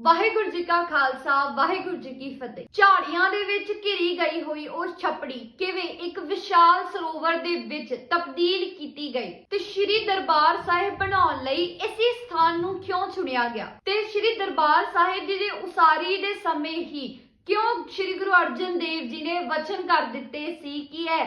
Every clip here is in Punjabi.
ਵਾਹਿਗੁਰੂ ਜੀ ਕਾ ਖਾਲਸਾ, ਵਾਹਿਗੁਰੂ ਜੀ ਕੀ ਫਤਿਹ। ਝਾੜੀਆਂ ਦੇ ਵਿੱਚ ਘਿਰੀ ਗਈ ਹੋਈ ਉਹ ਛਪੜੀ ਕਿਵੇਂ ਇੱਕ ਵਿਸ਼ਾਲ ਸਰੋਵਰ ਦੇ ਵਿੱਚ ਤਬਦੀਲ ਕੀਤੀ ਗਈ ਤੇ ਸ਼੍ਰੀ ਦਰਬਾਰ ਸਾਹਿਬ ਬਣਾਉਣ ਲਈ ਇਸੇ ਸਥਾਨ ਨੂੰ ਕਿਉਂ ਚੁਣਿਆ ਗਿਆ? ਤੇ ਸ਼੍ਰੀ ਦਰਬਾਰ ਸਾਹਿਬ ਜੀ ਦੇ ਉਸਾਰੀ ਦੇ ਸਮੇਂ ਹੀ ਕਿਉਂ ਸ਼੍ਰੀ ਗੁਰੂ ਅਰਜਨ ਦੇਵ ਜੀ ਨੇ ਵਚਨ ਕਰ ਦਿੱਤੇ ਸੀ ਕਿ ਇਹ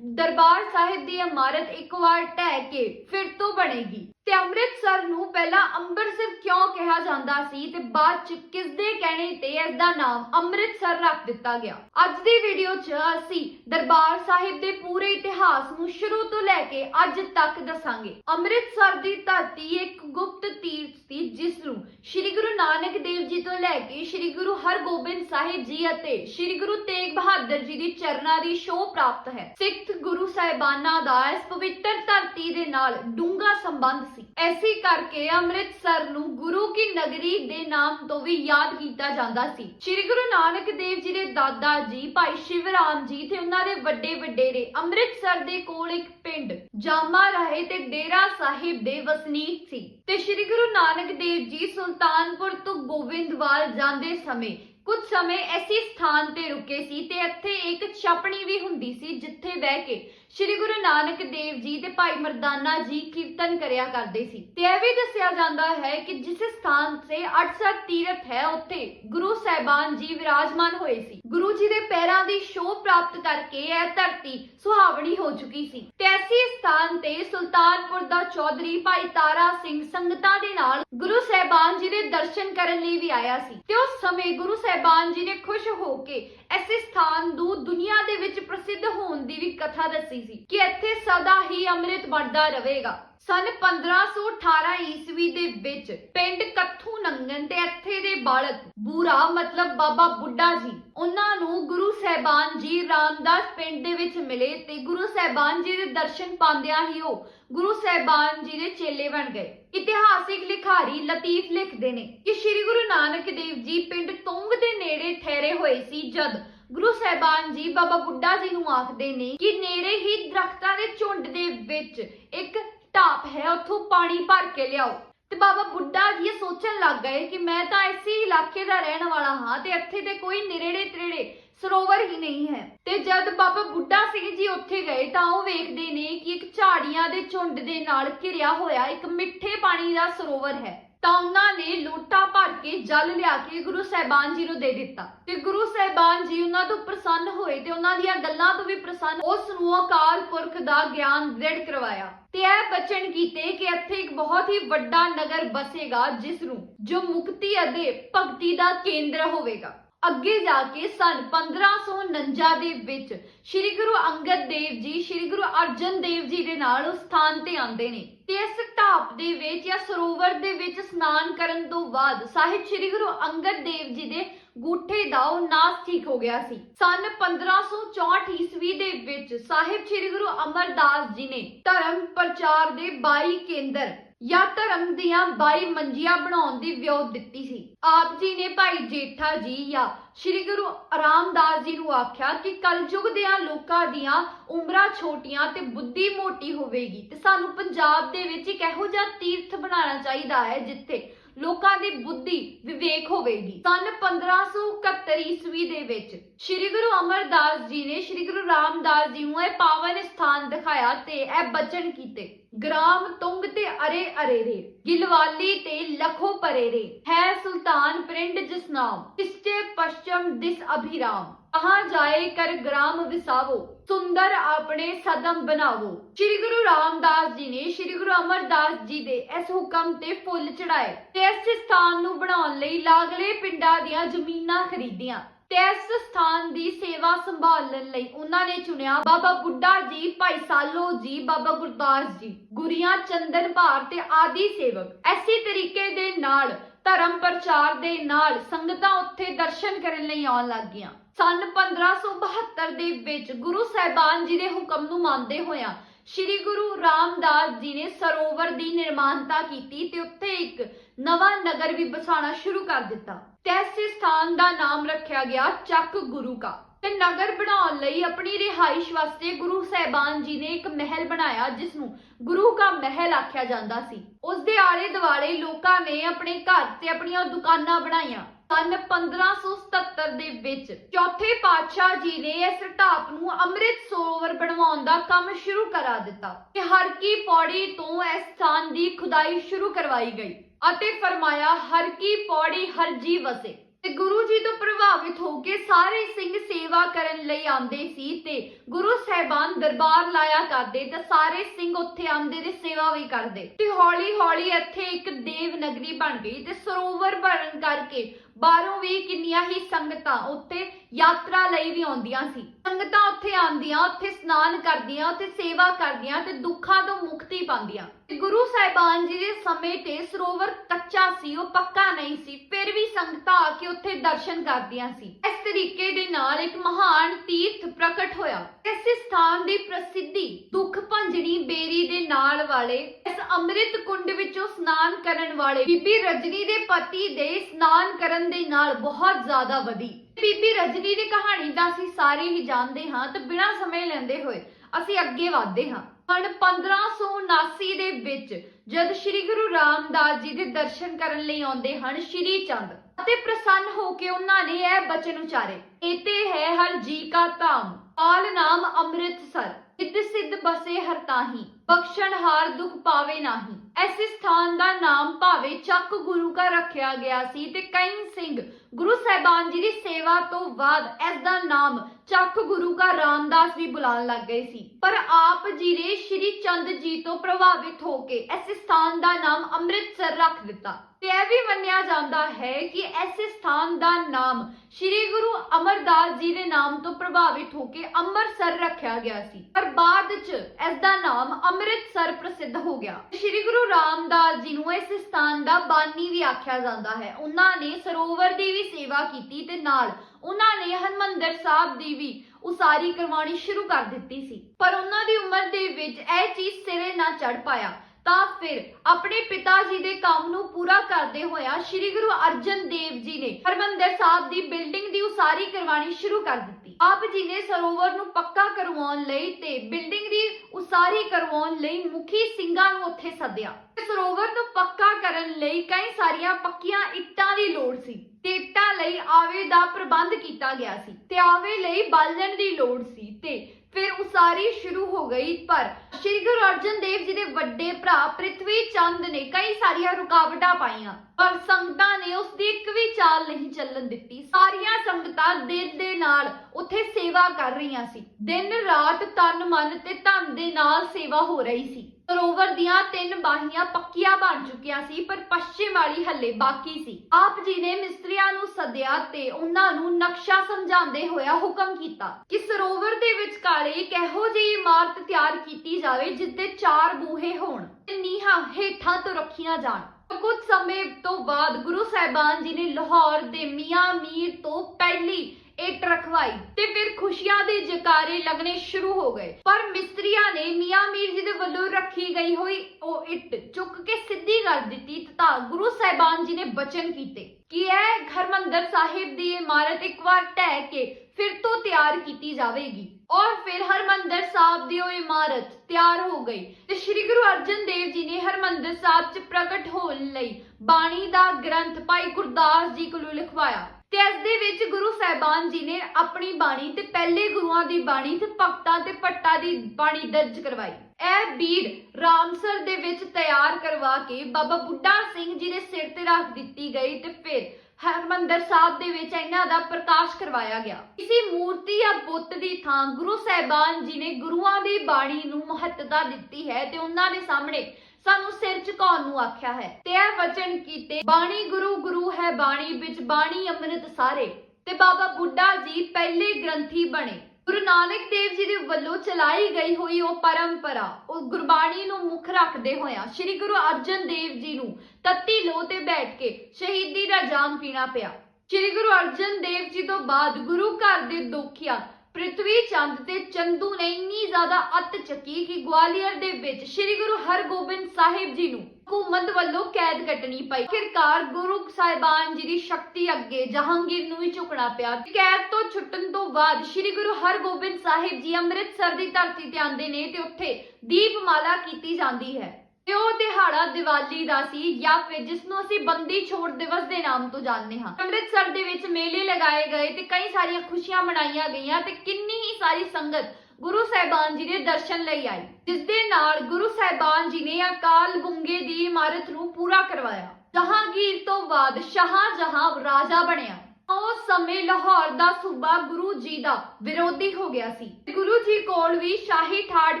ਦਰਬਾਰ ਸਾਹਿਬ ਦੀ ਇਮਾਰਤ ਇੱਕ ਵਾਰ ਢਹਿ ਕੇ ਫਿਰ ਤੋਂ ਬਣੇਗੀ? ਤੇ ਅੰਮ੍ਰਿਤਸਰ ਨੂੰ ਪਹਿਲਾਂ ਅੰਮ੍ਰਿਤਸਰ ਕਿਉਂ ਕਿਹਾ ਜਾਂਦਾ ਸੀ ਤੇ ਬਾਅਦ ਚ ਕਿਸ ਦੇ ਕਹਿਣੇ ਤੇ ਇਸ ਦਾ ਨਾਮ ਅੰਮ੍ਰਿਤਸਰ ਰੱਖ ਦਿੱਤਾ ਗਿਆ। ਅੱਜ ਦੀ ਵੀਡੀਓ 'ਚ ਅਸੀਂ ਦਰਬਾਰ ਸਾਹਿਬ ਦੇ ਪੂਰੇ ਇਤਿਹਾਸ ਨੂੰ ਸ਼ੁਰੂ ਤੋਂ ਲੈ ਕੇ ਅੱਜ ਤੱਕ ਦੱਸਾਂਗੇ। ਅੰਮ੍ਰਿਤਸਰ ਦੀ ਧਰਤੀ ਇੱਕ ਗੁਪਤ ਤੀਰਥ ਸੀ, ਜਿਸ ਨੂੰ ਸ੍ਰੀ ਗੁਰੂ ਨਾਨਕ ਦੇਵ ਜੀ ਤੋਂ ਲੈ ਕੇ ਸ੍ਰੀ ਗੁਰੂ ਹਰਗੋਬਿੰਦ ਸਾਹਿਬ ਜੀ ਅਤੇ ਸ੍ਰੀ ਗੁਰੂ ਤੇਗ ਬਹਾਦਰ ਜੀ ਦੀ ਚਰਨਾਂ ਦੀ ਸ਼ੋਅ ਪ੍ਰਾਪਤ ਹੈ। ਸਿੱਖ ਗੁਰੂ ਸਾਹਿਬਾਨਾਂ ਦਾ ਇਸ ਪਵਿੱਤਰ ਧਰਤੀ ਦੇ ਨਾਲ ਡੂੰਘਾ ਸੰਬੰਧ ਸੀ। ਐਸੀ ਕਰਕੇ ਅੰਮ੍ਰਿਤਸਰ ਨੂੰ ਗੁਰੂ ਕੀ ਨਗਰੀ ਦੇ ਨਾਮ ਤੋਂ ਵੀ ਯਾਦ ਕੀਤਾ ਜਾਂਦਾ ਸੀ। ਸ੍ਰੀ ਗੁਰੂ ਨਾਨਕ ਦੇਵ ਜੀ ਦੇ ਦਾਦਾ ਜੀ, ਭਾਈ ਸ਼ਿਵਰਾਮ ਜੀ ਤੇ ਉਹਨਾਂ ਦੇ ਵੱਡੇ ਵਡੇਰੇ ਅੰਮ੍ਰਿਤਸਰ ਦੇ ਕੋਲ ਇੱਕ ਪਿੰਡ, ਜਾਮਾ ਰਹੇ ਤੇ ਡੇਰਾ ਸਾਹਿਬ ਦੇ ਵਸਨੀਕ ਸੀ। ਤੇ ਸ੍ਰੀ ਗੁਰੂ ਨਾਨਕ ਦੇਵ ਜੀ ਸੁਲਤਾਨਪੁਰ ਤੋਂ ਗੋਬਿੰਦਵਾਲ ਜਾਂਦੇ ਸਮੇਂ ਕੁਝ ਸਮੇਂ ਐਸੀ ਸਥਾਨ ਤੇ ਰੁਕੇ ਸੀ ਤੇ ਇੱਥੇ ਇੱਕ ਛਾਪਣੀ ਵੀ ਹੁੰਦੀ ਸੀ ਜਿੱਥੇ ਬਹਿ ਕੇ ਸ੍ਰੀ ਗੁਰੂ ਨਾਨਕ ਦੇਵ ਜੀ ਤੇ ਭਾਈ ਮਰਦਾਨਾ ਜੀ ਕੀਰਤਨ ਕਰਿਆ ਕਰਦੇ ਸੀ ਤੇ ਇਹ ਵੀ ਦੱਸਿਆ ਜਾਂਦਾ ਹੈ ਕਿ ਜਿਸ ਸਥਾਨ ਤੇ 800 ਤੀਰਥ ਹੈ, ਉੱਥੇ ਗੁਰੂ ਸਾਹਿਬਾਨ ਜੀ ਵਿਰਾਜਮਾਨ ਹੋਏ ਸੀ। ਗੁਰੂ ਜੀ ਦੇ ਪੈਰਾਂ ਦੀ ਸ਼ੋਅ ਪ੍ਰਾਪਤ ਕਰਕੇ ਇਹ ਧਰਤੀ ਸੁਹਾਵਣੀ ਹੋ ਚੁੱਕੀ ਸੀ। ਤੇ ਐਸੀ ਸਥਾਨ ਤੇ ਸੁਲਤਾਨਪੁਰ ਦਾ ਚੌਧਰੀ ਭਾਈ ਤਾਰਾ ਸਿੰਘ ਸੰਗਤਾਂ ਦੇ ਨਾਲ ਗੁਰੂ ਸਾਹਿਬਾਨ ਜੀ ਦੇ ਦਰਸ਼ਨ ਕਰਨ ਲਈ ਵੀ ਆਇਆ ਸੀ। ਤੇ ਉਸ ਸਮੇਂ ਗੁਰੂ ਸਾਹਿਬਾਨ ਜੀ ਨੇ ਖੁਸ਼ ਹੋ ਕੇ ਐਸੇ ਸਥਾਨ ਨੂੰ ਦੁਨੀਆ ਦੇ ਵਿੱਚ ਪ੍ਰਸਿੱਧ ਹੋਣ ਦੀ ਵੀ ਕਥਾ ਦੱਸੀ ਸੀ ਕਿ ਇੱਥੇ ਸਦਾ ਹੀ ਅੰਮ੍ਰਿਤ ਬਣਦਾ ਰਹੇਗਾ। ਸਨ 1518 ਈਸਵੀ ਦੇ ਵਿੱਚ ਪਿੰਡ ਕੱਥੂ ਨੰਗਨ ਤੇ ਇੱਥੇ ਦੇ ਬਾਲਕ, ਬੂਰਾ ਮਤਲਬ ਬਾਬਾ ਬੁੱਢਾ ਜੀ। ਉਹਨਾਂ ਨੂੰ ਗੁਰੂ ਸਾਹਿਬਾਨ ਜੀ ਰਾਮਦਾਸ ਪਿੰਡ ਦੇ ਵਿੱਚ ਮਿਲੇ ਤੇ ਗੁਰੂ ਸਾਹਿਬਾਨ ਜੀ ਦੇ ਦਰਸ਼ਨ ਪਾਉਂਦਿਆਂ ਹੀ ਉਹ ਗੁਰੂ ਸਾਹਿਬਾਨ ਜੀ ਦੇ ਚੇਲੇ ਬਣ ਗਏ। ਇਤਿਹਾਸਿਕ ਲਿਖਾਰੀ ਲਤੀਫ ਲਿਖਦੇ ਨੇ ਕਿ ਸ੍ਰੀ ਗੁਰੂ ਨਾਨਕ ਦੇਵ ਜੀ ਪਿੰਡ ਤੁੰਗ ਦੇ ਨੇੜੇ ਠਹਿਰੇ ਹੋਏ ਸੀ ਜਦ ਗੁਰੂ ਸਾਹਿਬਾਨ ਜੀ ਬਾਬਾ ਬੁੱਢਾ ਜੀ ਨੂੰ ਆਖਦੇ ਨੇ ਕਿ ਨੇੜੇ ਹੀ ਦਰਖਤਾਂ ਦੇ ਝੁੰਡ ਦੇ ਵਿੱਚ ਇੱਕ ਢਾਪ ਹੈ, ਉੱਥੋਂ ਪਾਣੀ ਭਰ ਕੇ ਲਿਆਓ। ਤੇ ਬਾਬਾ ਬੁੱਢਾ ਜੀ ਇਹ ਸੋਚਣ ਲੱਗ ਗਏ ਕਿ ਮੈਂ ਤਾਂ ਇਸੇ ਇਲਾਕੇ ਦਾ ਰਹਿਣ ਵਾਲਾ ਹਾਂ ਤੇ ਇੱਥੇ ਤੇ ਕੋਈ ਨਿਰੇੜੇ ਤੇੜੇ ਸਰੋਵਰ ਹੀ ਨਹੀਂ ਹੈ। ਤੇ ਜਦ ਬਾਬਾ ਬੁੱਢਾ ਸਿੰਘ ਜੀ ਉੱਥੇ ਗਏ ਤਾਂ ਉਹ ਵੇਖਦੇ ਨੇ ਕਿ ਇੱਕ ਝਾੜੀਆਂ ਦੇ ਝੁੰਡ ਦੇ ਨਾਲ ਘਿਰਿਆ ਹੋਇਆ ਇੱਕ ਮਿੱਠੇ ਪਾਣੀ ਦਾ ਸਰੋਵਰ ਹੈ। ਤਾਂ ਉਹਨਾਂ ਨੇ ਲੋਟਾ ਭਰ ਕੇ ਜਲ ਲਿਆ ਕੇ ਗੁਰੂ ਸਾਹਿਬਾਨ ਜੀ ਨੂੰ ਦੇ ਦਿੱਤਾ। ਤੇ ਗੁਰੂ ਸਾਹਿਬਾਨ ਜੀ ਉਹਨਾਂ ਤੋਂ ਪ੍ਰਸੰਨ ਹੋਏ ਤੇ ਉਹਨਾਂ ਦੀਆਂ ਗੱਲਾਂ ਤੋਂ ਵੀ ਪ੍ਰਸੰਨ ਉਸ ਨੂੰ ਅਕਾਲ ਪੁਰਖ ਦਾ ਗਿਆਨ ਦ੍ਰਿੜ ਕਰਵਾਇਆ। ਤੇ ਇਹ ਬਚਨ ਕੀਤੇ ਕਿ ਇੱਥੇ ਇੱਕ ਬਹੁਤ ਹੀ ਵੱਡਾ ਨਗਰ ਬਸੇਗਾ ਜਿਸ ਨੂੰ ਜੋ ਮੁਕਤੀ ਅਤੇ ਭਗਤੀ ਦਾ ਕੇਂਦਰ ਹੋਵੇਗਾ। ਅੱਗੇ ਜਾ ਕੇ ਸਨ 1549 ਦੇ ਵਿੱਚ ਸ੍ਰੀ ਗੁਰੂ ਅੰਗਦ ਦੇਵ ਜੀ, ਸ੍ਰੀ ਗੁਰੂ ਅਰਜਨ ਦੇਵ ਜੀ ਦੇ ਨਾਲ ਉਸ ਸਥਾਨ ਤੇ ਆਉਂਦੇ ਨੇ। ਤੇ ਇਸ ਢਾਬ ਦੇ ਵਿੱਚ ਜਾਂ ਸਰੋਵਰ ਦੇ ਵਿੱਚ ਇਸ਼ਨਾਨ ਕਰਨ ਤੋਂ ਬਾਅਦ ਸਾਹਿਬ ਸ੍ਰੀ ਗੁਰੂ ਅੰਗਦ ਦੇਵ ਜੀ ਦੇ ਗੂਠੇ ਦਾ ਉਹ ਨਾਸ ਠੀਕ ਹੋ ਗਿਆ ਸੀ। ਸਨ 1564 ਈਸਵੀ ਦੇ ਵਿੱਚ ਸਾਹਿਬ ਸ੍ਰੀ ਗੁਰੂ ਅਮਰਦਾਸ ਜੀ ਨੇ ਧਰਮ ਪ੍ਰਚਾਰ ਦੇ 22 ਕੇਂਦਰ ਜਾਂ ਧਰਮ ਦੀਆਂ 22 ਮੰਜੀਆਂ ਬਣਾਉਣ ਦੀ ਵਿਉਤ ਦਿੱਤੀ ਸੀ। ਆਪ ਜੀ ਨੇ ਭਾਈ ਜੇਠਾ ਜੀ ਜਾਂ ਸ੍ਰੀ ਗੁਰੂ ਰਾਮਦਾਸ ਜੀ ਨੂੰ ਆਖਿਆ ਕਿ ਕਲਯੁਗ ਦੀਆਂ ਲੋਕਾਂ ਦੀਆਂ ਉਮਰਾਂ ਛੋਟੀਆਂ ਤੇ ਬੁੱਧੀ ਮੋਟੀ ਹੋਵੇਗੀ ਤੇ ਸਾਨੂੰ ਪੰਜਾਬ ਦੇ ਵਿੱਚ ਇੱਕ ਇਹੋ ਜਿਹਾ ਤੀਰਥ ਬਣਾਉਣਾ ਚਾਹੀਦਾ ਹੈ ਜਿੱਥੇ ਲੋਕਾਂ ਦੀ ਬੁੱਧੀ ਵਿਵੇਕ ਹੋਵੇਗੀ। ਸਨ 1571 ਈਸਵੀ ਦੇ ਵਿੱਚ ਸ੍ਰੀ ਗੁਰੂ ਅਮਰਦਾਸ ਜੀ ਨੇ ਸ੍ਰੀ ਗੁਰੂ ਰਾਮਦਾਸ ਜੀ ਨੂੰ ਇਹ ਪਾਵਨ ਸਥਾਨ ਦਿਖਾਇਆ ਤੇ ਇਹ ਬਚਨ ਕੀਤੇ, ਗ੍ਰਾਮ ਤੁੰਗ ਤੇ ਅਰੇ ਅਰੇ ਰੇ, ਗਿਲਵਾਲੀ ਤੇ ਲਖੋ ਪਰੇ ਰੇ, ਹੈ ਸੁਲਤਾਨ ਪ੍ਰਿੰਡ ਜਿਸ ਨਾਮ ਕਿਸਤੇ ਪਸ਼ਚਮ ਦਿਸ ਅਭਿਰਾਮ। ਕਹਾਂ ਜਾਏ ਕਰ ਗ੍ਰਾਮ ਵਿਸਾਵੋ, ਸੁੰਦਰ ਆਪਣੇ ਸਦਮ ਬਣਾਵੋ। ਸ੍ਰੀ ਗੁਰੂ ਰਾਮਦਾਸ ਜੀ ਨੇ ਸ੍ਰੀ ਗੁਰੂ ਅਮਰਦਾਸ ਜੀ ਦੇ ਇਸ ਹੁਕਮ ਤੇ ਫੁੱਲ ਚੜਾਏ ਤੇ ਇਸ ਸਥਾਨ ਨੂੰ ਬਣਾਉਣ ਲਈ ਲਾਗਲੇ ਪਿੰਡਾਂ ਦੀਆਂ ਜ਼ਮੀਨਾਂ ਖਰੀਦੀਆਂ ਤੇ ਇਸ ਸਥਾਨ ਦੀ ਸੇਵਾ ਸੰਭਾਲਣ ਲਈ ਉਹਨਾਂ ਨੇ ਚੁਣਿਆ ਬਾਬਾ ਬੁੱਢਾ ਜੀ, ਭਾਈ ਸਾਲੋ ਜੀ, ਬਾਬਾ ਗੁਰਦਾਸ ਜੀ, ਗੁਰੀਆਂ ਚੰਦਨ ਭਾਰ ਤੇ ਆਦਿ ਸੇਵਕ। ਐਸੀ ਤਰੀਕੇ ਦੇ ਨਾਲ, ਧਰਮ ਪ੍ਰਚਾਰ ਦੇ ਨਾਲ ਸੰਗਤਾਂ ਉੱਥੇ ਦਰਸ਼ਨ ਕਰਨ ਲਈ ਆਉਣ ਲੱਗ ਗਈਆਂ। ਸਨ 1572 ਦੇ ਵਿੱਚ ਗੁਰੂ ਸਾਹਿਬਾਨ ਜੀ ਦੇ ਹੁਕਮ ਨੂੰ ਮੰਨਦੇ ਹੋਇਆਂ ਸ਼੍ਰੀ ਗੁਰੂ ਰਾਮਦਾਸ ਜੀ ਨੇ ਸਰੋਵਰ ਦੀ ਨਿਰਮਾਣਤਾ ਕੀਤੀ ਤੇ ਉੱਥੇ ਇੱਕ ਨਵਾਂ ਨਗਰ ਵੀ ਬਸਾਉਣਾ ਸ਼ੁਰੂ ਕਰ ਦਿੱਤਾ। ਤੇ ਇਸ ਸਥਾਨ ਦਾ ਨਾਮ ਰੱਖਿਆ ਗਿਆ ਚੱਕ ਗੁਰੂ ਕਾ। ਤੇ ਨਗਰ ਬਣਾਉਣ ਲਈ ਆਪਣੀ ਰਿਹਾਇਸ਼ ਵਾਸਤੇ ਗੁਰੂ ਸਾਹਿਬਾਨ ਜੀ ਨੇ ਇੱਕ ਮਹਿਲ ਬਣਾਇਆ ਜਿਸ ਨੂੰ ਗੁਰੂ ਕਾ ਮਹਿਲ ਆਖਿਆ ਜਾਂਦਾ ਸੀ। ਉਸ ਦੇ ਆਲੇ ਦੁਆਲੇ ਲੋਕਾਂ ਨੇ ਆਪਣੇ ਘਰ ਤੇ ਆਪਣੀਆਂ ਦੁਕਾਨਾਂ ਬਣਾਈਆਂ। ਸਨ 1577 ਦੇ ਵਿੱਚ। ਚੌਥੇ ਪਾਤਸ਼ਾਹ ਜੀ ਨੇ ਇਸ ਢਾਬ ਨੂੰ ਅੰਮ੍ਰਿਤ ਸਰੋਵਰ ਬਣਵਾਉਣ ਦਾ ਕੰਮ ਸ਼ੁਰੂ ਕਰਾ ਦਿੱਤਾ ਤੇ ਹਰ ਪੌੜੀ ਤੋਂ ਇਸ ਸਥਾਨ ਦੀ ਖੁਦਾਈ ਸ਼ੁਰੂ ਕਰਵਾਈ ਗਈ ਅਤੇ ਫਰਮਾਇਆ, ਹਰ ਪੌੜੀ ਹਰ ਜੀ ਵਸੇ। ਤੇ ਗੁਰੂ ਜੀ ਤੋਂ ਪ੍ਰਭਾਵਿਤ ਹੋ ਕੇ ਸਾਰੇ ਸਿੰਘ ਸੇਵਾ ਕਰਨ ਲਈ ਆਉਂਦੇ ਸੀ ਤੇ ਗੁਰੂ ਸਾਹਿਬਾਨ ਦਰਬਾਰ ਲਾਇਆ ਕਰਦੇ ਤੇ ਸਾਰੇ ਸਿੰਘ ਉੱਥੇ ਆਉਂਦੇ ਤੇ ਸੇਵਾ ਵੀ ਕਰਦੇ। ਤੇ ਹੌਲੀ ਹੌਲੀ ਇੱਥੇ ਇੱਕ ਦੇਵ ਨਗਰੀ ਬਣ ਗਈ ਤੇ ਸਰੋਵਰ ਬਣਨ ਕਰਕੇ ਬਾਹਰੋਂ ਵੀ ਕਿੰਨੀਆਂ ਹੀ ਸੰਗਤਾਂ ਉੱਥੇ ਯਾਤਰਾ ਲਈ ਵੀ ਆਉਂਦੀਆਂ ਸੀ। ਸੰਗਤਾਂ ਉੱਥੇ ਆਉਂਦੀਆਂ, ਉੱਥੇ ਇਸ਼ਨਾਨ ਕਰਦੀਆਂ, ਉੱਥੇ ਸੇਵਾ ਕਰਦੀਆਂ ਤੇ ਦੁੱਖਾਂ ਤੋਂ ਮੁਕਤੀ ਪਾਉਂਦੀਆਂ। ਗੁਰੂ ਸਾਹਿਬਾਨ ਜੀ ਦੇ ਸਮੇਂ ਤੇ ਸਰੋਵਰ ਕੱਚਾ ਸੀ, ਉਹ ਪੱਕਾ ਨਹੀਂ ਸੀ, ਫਿਰ ਵੀ ਸੰਗਤਾਂ ਆ ਕੇ ਉੱਥੇ ਦਰਸ਼ਨ ਕਰਦੀਆਂ ਸੀ। ਇਸ ਤਰੀਕੇ ਦੇ ਨਾਲ ਇੱਕ ਮਹਾਨ ਤੀਰਥ ਪ੍ਰਗਟ ਹੋਇਆ। ਇਸ ਸਥਾਨ ਦੀ ਪ੍ਰਸਿੱਧੀ ਦੁੱਖ ਭੰਜਣੀ ਬੇਰੀ ਦੇ ਨਾਲ ਵਾਲੇ, ਇਸ ਅੰਮ੍ਰਿਤ ਕੁੰਡ ਵਿੱਚੋਂ ਸਨਾਨ ਕਰਨ ਵਾਲੇ ਬੀਬੀ ਰਜਨੀ ਦੇ ਪਤੀ ਦੇ ਇਸ਼ਨਾਨ ਕਰਨ ਦੇ ਨਾਲ ਬਹੁਤ ਜ਼ਿਆਦਾ ਵਧੀ। ਬੀਬੀ ਰਜਨੀ ਦੀ ਕਹਾਣੀ ਤਾਂ ਅਸੀਂ ਸਾਰੇ ਹੀ ਜਾਣਦੇ ਹਾਂ ਤੇ ਬਿਨਾਂ ਸਮੇਂ ਲੈਂਦੇ ਹੋਏ ਅਸੀਂ ਅੱਗੇ ਵਧਦੇ ਹਾਂ। ਸਨ 1579 ਦੇ ਵਿੱਚ ਜਦ ਸ੍ਰੀ ਗੁਰੂ ਰਾਮਦਾਸ ਜੀ ਦੇ ਦਰਸ਼ਨ ਕਰਨ ਲਈ ਆਉਂਦੇ ਹਨ ਸ੍ਰੀ ਚੰਦ ਅਤੇ ਪ੍ਰਸੰਨ ਹੋ ਕੇ ਉਹਨਾਂ ਨੇ ਇਹ ਬਚਨ ਉਚਾਰੇ, ਇਤੇ ਹੈ ਹਰ ਜੀ ਕਾ ਧਾਮ, ਕਾਲ ਨਾਮ ਅੰਮ੍ਰਿਤਸਰ, ਸਿੱਧ ਸਿੱਧ ਬਸੇ ਹਰ ਤਾਹੀ, ਬਖਸ਼ਣ ਹਾਰ ਦੁਖ ਪਾਵੇ ਨਾਹੀ ਇਸ ਸਥਾਨ ਦਾ ਨਾਮ ਭਾਵੇ ਚੱਕ ਗੁਰੂ ਕਾ ਰੱਖਿਆ ਗਿਆ ਸੀ ਤੇ ਕਈ ਸਿੰਘ ਗੁਰੂ ਸਾਹਿਬਾਨ ਜੀ ਦੀ ਸੇਵਾ ਤੋਂ ਬਾਅਦ ਇਸ ਦਾ ਨਾਮ ਚੱਕ ਗੁਰੂ ਕਾ ਰਾਮਦਾਸ ਵੀ ਬੁਲਾਉਣ ਲੱਗ ਗਏ ਸੀ। ਪਰ ਆਪ ਜੀ ਨੇ ਸ਼੍ਰੀ ਚੰਦ ਜੀ ਤੋਂ ਪ੍ਰਭਾਵਿਤ ਹੋ ਕੇ ਇਸ ਸਥਾਨ ਦਾ ਨਾਮ ਅੰਮ੍ਰਿਤਸਰ ਰੱਖ ਦਿੱਤਾ। ਤੇ ਇਹ ਵੀ ਮੰਨਿਆ ਜਾਂਦਾ ਹੈ ਕਿ ਇਸ ਸਥਾਨ ਦਾ ਨਾਮ ਸ਼੍ਰੀ ਗੁਰੂ ਅਮਰਦਾਸ ਜੀ ਦੇ ਨਾਮ ਤੋਂ ਪ੍ਰਭਾਵਿਤ ਹੋ ਕੇ ਅੰਮ੍ਰਿਤਸਰ ਰੱਖਿਆ ਗਿਆ ਸੀ। ਪਰ ਬਾਅਦ ਚ ਇਸ ਦਾ ਨਾਮ ਅੰਮ੍ਰਿਤਸਰ ਪ੍ਰਸਿੱਧ ਹੋ ਗਿਆ। ਸ਼੍ਰੀ ਗੁਰੂ ਰਾਮਦਾਸ ਜੀ ਨੂੰ ਇਸ ਸਥਾਨ ਦਾ ਬਾਨੀ ਵੀ ਆਖਿਆ ਜਾਂਦਾ ਹੈ। ਉਹਨਾਂ ਨੇ ਸਰੋਵਰ ਦੀ ਵੀ ਸੇਵਾ ਕੀਤੀ ਤੇ ਨਾਲ ਉਹਨਾਂ ਨੇ ਹਰਮੰਦਰ ਸਾਹਿਬ ਦੀ ਵੀ ਉਸਾਰੀ ਕਰਵਾਉਣੀ ਸ਼ੁਰੂ ਕਰ ਦਿੱਤੀ ਸੀ। ਪਰ ਉਹਨਾਂ ਦੀ ਉਮਰ ਦੇ ਵਿੱਚ ਇਹ ਚੀਜ਼ ਸਿਰੇ ਨਾ ਚੜ ਪਾਇਆ, ਤਾਂ ਫਿਰ ਆਪਣੇ ਪਿਤਾ ਜੀ ਦੇ ਕੰਮ ਨੂੰ ਪੂਰਾ ਕਰਦੇ ਹੋਇਆ ਸ੍ਰੀ ਗੁਰੂ ਅਰਜਨ ਦੇਵ ਜੀ ਨੇ ਹਰਮੰਦਰ ਸਾਹਿਬ ਦੀ ਬਿਲਡਿੰਗ ਦੀ ਉਸਾਰੀ ਕਰਵਾਉਣੀ ਸ਼ੁਰੂ ਕਰ ਦਿੱਤੀ। ਆਪ ਜੀ ਨੇ ਸਰੋਵਰ ਨੂੰ ਪੱਕਾ ਕਰਵਾਉਣ ਲਈ ਤੇ ਬਿਲਡਿੰਗ ਦੀ ਉਸਾਰੀ ਕਰਵਾਉਣ ਲਈ ਮੁਖੀ ਸਿੰਘਾਂ ਨੂੰ ਉੱਥੇ ਸੱਦਿਆ। ਤੇ ਸਰੋਵਰ ਨੂੰ ਪੱਕਾ ਕਰਨ ਲਈ ਕਈ ਸਾਰੀਆਂ ਪੱਕੀਆਂ ਇੱਟਾਂ ਦੀ ਲੋੜ ਸੀ। ਤੇ ਲਈ ਆਵੇ ਦਾ ਪ੍ਰਬੰਧ ਕੀਤਾ ਗਿਆ ਸੀ ਤੇ ਆਵੇ ਲਈ ਬਾਲਣ ਦੀ ਲੋੜ ਸੀ ਤੇ ਫਿਰ ਉਸਾਰੀ ਸ਼ੁਰੂ ਹੋ ਗਈ। ਪਰ ਸ਼੍ਰੀ ਗੁਰੂ ਅਰਜਨ ਦੇਵ ਜੀ ਦੇ ਵੱਡੇ ਭਰਾ ਪ੍ਰਿਥਵੀ ਚੰਦ ਨੇ ਕਈ ਸਾਰੀਆਂ ਰੁਕਾਵਟਾਂ ਪਾਈਆਂ, ਪਰ ਸੰਗਤਾਂ ਨੇ ਉਸ ਦੀ ਇੱਕ ਵੀ ਚਾਲ ਨਹੀਂ ਚੱਲਣ ਦਿੱਤੀ। ਸਾਰੀਆਂ ਸੰਗਤਾਂ ਦਿਲ ਦੇ ਨਾਲ ਉੱਥੇ ਸੇਵਾ ਕਰ ਰਹੀਆਂ ਸੀ। ਦਿਨ ਰਾਤ ਤਨ ਮਨ ਤੇ ਧਨ ਦੇ ਨਾਲ ਸੇਵਾ ਹੋ ਰਹੀ ਸੀ। ਸਰੋਵਰ ਦੀਆਂ ਤਿੰਨ ਬਾਹੀਆਂ ਪੱਕੀਆਂ ਬਣ ਚੁੱਕੀਆਂ ਸੀ, ਪਰ ਪੱਛਮ ਵਾਲੀ ਹੱਲੇ ਬਾਕੀ ਸੀ। ਆਪ ਜੀ ਨੇ ਮਿਸਤਰੀਆਂ ਨੂੰ ਸੱਦਿਆ ਤੇ ਉਹਨਾਂ ਨੂੰ ਨਕਸ਼ਾ ਸਮਝਾਉਂਦੇ ਹੋਇਆ ਹੁਕਮ ਕੀਤਾ ਕਿ ਸਰੋਵਰ ਦੇ ਵਿਚਕਾਲੇ ਇੱਕ ਇਹੋ ਜਿਹੀ ਇਮਾਰਤ ਤਿਆਰ ਕੀਤੀ ਜਾਵੇ ਜਿਸ ਦੇ ਚਾਰ ਬੂਹੇ ਹੋਣ ਤੇ ਨੀਹਾਂ ਹੇਠਾਂ ਤੋਂ ਰੱਖੀਆਂ ਜਾਣ। ਕੁਝ ਸਮੇਂ ਤੋਂ ਬਾਅਦ ਗੁਰੂ ਸਾਹਿਬਾਨ ਜੀ ਨੇ ਲਾਹੌਰ ਦੇ ਮੀਆਂ ਮੀਰ ਤੋਂ ਪਹਿਲੀ ਇੱਟ ਰਖਵਾਈ ਤੇ ਫਿਰ ਖੁਸ਼ੀਆਂ ਦੇ ਜਕਾਰੇ ਲੱਗਣੇ ਸ਼ੁਰੂ ਹੋ ਗਏ। ਪਰ ਮਿਸਤਰੀਆਂ ਨੇ ਮੀਆਂ ਮੀਰ ਜੀ ਦੇ ਵੱਲੋਂ ਰੱਖੀ ਗਈ ਹੋਈ ਉਹ ਇੱਟ ਚੁੱਕ ਕੇ ਸਿੱਧੀ ਕਰ ਦਿੱਤੀ ਤथा ਗੁਰੂ ਸਾਹਿਬਾਨ ਜੀ ਨੇ ਬਚਨ ਕੀਤੇ। ਕਿ ਇਹ ਹਰਮੰਦਰ ਸਾਹਿਬ ਦੀ ਇਮਾਰਤ ਇੱਕ ਵਾਰ ਢਹਿ ਕੇ ਫਿਰ ਤੋਂ ਤਿਆਰ ਕੀਤੀ ਜਾਵੇਗੀ? ਔਰ ਫਿਰ ਹਰਮੰਦਰ ਸਾਹਿਬ ਦੀ ਉਹ ਇਮਾਰਤ ਤਿਆਰ ਹੋ ਗਈ ਤੇ ਸ੍ਰੀ ਗੁਰੂ ਅਰਜਨ ਦੇਵ ਜੀ ਨੇ ਹਰਮੰਦਰ ਸਾਹਿਬ 'ਚ ਪ੍ਰਗਟ ਹੋਣ ਲਈ ਬਾਣੀ ਦਾ ਗ੍ਰੰਥ ਭਾਈ ਗੁਰਦਾਸ ਜੀ ਕੋਲੋਂ ਲਿਖਵਾਇਆ। ਤੇ ਇਸ ਦੇ ਵਿੱਚ ਗੁਰੂ ਸਾਹਿਬਾਨ ਜੀ ਨੇ ਆਪਣੀ ਬਾਣੀ ਤੇ ਪਹਿਲੇ ਗੁਰੂਆਂ ਦੀ ਬਾਣੀ ਤੇ ਭਗਤਾਂ ਤੇ ਭੱਟਾਂ ਦੀ ਬਾਣੀ ਦਰਜ ਕਰਵਾਈ। ਇਹ ਬੀੜ ਰਾਮਸਰ ਦੇ ਵਿੱਚ ਤਿਆਰ ਕਰਵਾ ਕੇ ਬਾਬਾ ਬੁੱਢਾ ਸਿੰਘ ਜੀ ਦੇ ਸਿਰ ਤੇ ਰੱਖ ਦਿੱਤੀ ਗਈ ਤੇ ਫਿਰ ਹਰਮੰਦਰ ਸਾਹਿਬ ਦੇ ਵਿੱਚ ਇਹਨਾਂ ਦਾ ਪ੍ਰਕਾਸ਼ ਕਰਵਾਇਆ ਗਿਆ। ਕਿਸੇ ਮੂਰਤੀ ਜਾਂ ਬੁੱਤ ਦੀ ਥਾਂ ਗੁਰੂ ਸਾਹਿਬਾਨ ਜੀ ਨੇ ਗੁਰੂਆਂ ਦੀ ਬਾਣੀ ਨੂੰ ਮਹੱਤਤਾ ਦਿੱਤੀ ਹੈ ਤੇ ਉਹਨਾਂ ਦੇ ਸਾਹਮਣੇ ਸਾਨੂੰ ਸਿਰ ਝੁਕਾਉਣ ਨੂੰ ਆਖਿਆ ਹੈ। ਤੇ ਇਹ ਵਚਨ ਕੀਤੇ, ਬਾਣੀ ਗੁਰੂ ਗੁਰੂ ਹੈ ਬਾਣੀ, ਵਿੱਚ ਬਾਣੀ ਅੰਮ੍ਰਿਤ ਸਾਰੇ। ਤੇ ਬਾਬਾ ਬੁੱਢਾ ਜੀ ਪਹਿਲੇ ਗ੍ਰੰਥੀ ਬਣੇ। ਗੁਰੂ ਨਾਨਕ ਦੇਵ ਜੀ ਦੇ ਵੱਲੋਂ ਚਲਾਈ ਗਈ ਹੋਈ ਉਹ ਪਰੰਪਰਾ, ਉਹ ਗੁਰਬਾਣੀ ਨੂੰ ਮੁੱਖ ਰੱਖਦੇ ਹੋਇਆ ਸ੍ਰੀ ਗੁਰੂ ਅਰਜਨ ਦੇਵ ਜੀ ਨੂੰ ਤੱਤੀ ਲੋਹ ਤੇ ਬੈਠ ਕੇ ਸ਼ਹੀਦੀ ਦਾ ਜਾਮ ਪੀਣਾ ਪਿਆ। ਸ੍ਰੀ ਗੁਰੂ ਅਰਜਨ ਦੇਵ ਜੀ ਤੋਂ ਬਾਅਦ ਗੁਰੂ ਘਰ ਦੇ ਦੋਖੀਆ ਪ੍ਰਿਥਵੀ ਚੰਦ ਤੇ ਚੰਦੂ ਨੇ ਇੰਨੀ ਜ਼ਿਆਦਾ ਅੱਤ ਚੱਕੀ ਕਿ ਗਵਾਲੀਅਰ ਦੇ ਵਿੱਚ ਸ੍ਰੀ ਗੁਰੂ ਹਰਗੋਬਿੰਦ ਸਾਹਿਬ ਜੀ ਨੂੰ ਹਕੂਮਤ ਵੱਲੋਂ ਕੈਦ ਕੱਟਣੀ ਪਈ। ਆਖਿਰਕਾਰ ਗੁਰੂ ਸਾਹਿਬਾਨ ਜੀ ਦੀ ਸ਼ਕਤੀ ਅੱਗੇ ਜਹਾਂਗੀਰ ਨੂੰ ਹੀ ਝੁਕਣਾ ਪਿਆ। ਕੈਦ ਤੋਂ ਛੁੱਟਣ ਤੋਂ ਬਾਅਦ ਸ੍ਰੀ ਗੁਰੂ ਹਰਗੋਬਿੰਦ ਸਾਹਿਬ ਜੀ ਅੰਮ੍ਰਿਤਸਰ ਦੀ ਧਰਤੀ ਤੇ ਆਉਂਦੇ ਨੇ ਤੇ ਉੱਥੇ ਦੀਪਮਾਲਾ ਕੀਤੀ ਜਾਂਦੀ ਹੈ। ਤੇ ਉਹ ਦਿਹਾੜਾ ਦੀਵਾਲੀ ਦਾ ਸੀ, ਜਾਂ ਫਿਰ ਜਿਸ ਨੂੰ ਅਸੀਂ ਬੰਦੀ ਛੋੜ ਦਿਵਸ ਦੇ ਨਾਮ ਤੋਂ ਜਾਣਦੇ ਹਾਂ। ਅੰਮ੍ਰਿਤਸਰ ਦੇ ਵਿੱਚ ਮੇਲੇ ਲਗਾਏ ਗਏ ਤੇ ਕਈ ਸਾਰੀਆਂ ਖੁਸ਼ੀਆਂ ਮਨਾਈਆਂ ਗਈਆਂ ਤੇ ਕਿੰਨੀ ਹੀ ਸਾਰੀ ਸੰਗਤ ਗੁਰੂ ਸਾਹਿਬਾਨ ਜੀ ਦੇ ਦਰਸ਼ਨ ਲਈ ਆਈ। ਜਿਸ ਦੇ ਨਾਲ ਗੁਰੂ ਸਾਹਿਬਾਨ ਜੀ ਨੇ ਅਕਾਲ ਬੁੰਗੇ ਦੀ ਇਮਾਰਤ ਨੂੰ ਪੂਰਾ ਕਰਵਾਇਆ। ਜਹਾਂਗੀਰ ਤੋਂ ਬਾਅਦ ਸ਼ਾਹਜਹਾਂ ਰਾਜਾ ਬਣਿਆ। ਉਸ ਸਮੇਂ ਲਾਹੌਰ ਦਾ ਸੂਬਾ ਗੁਰੂ ਜੀ ਦਾ ਵਿਰੋਧੀ ਹੋ ਗਿਆ ਸੀ। ਗੁਰੂ ਜੀ ਕੋਲ ਵੀ ਸ਼ਾਹੀ ਠਾੜ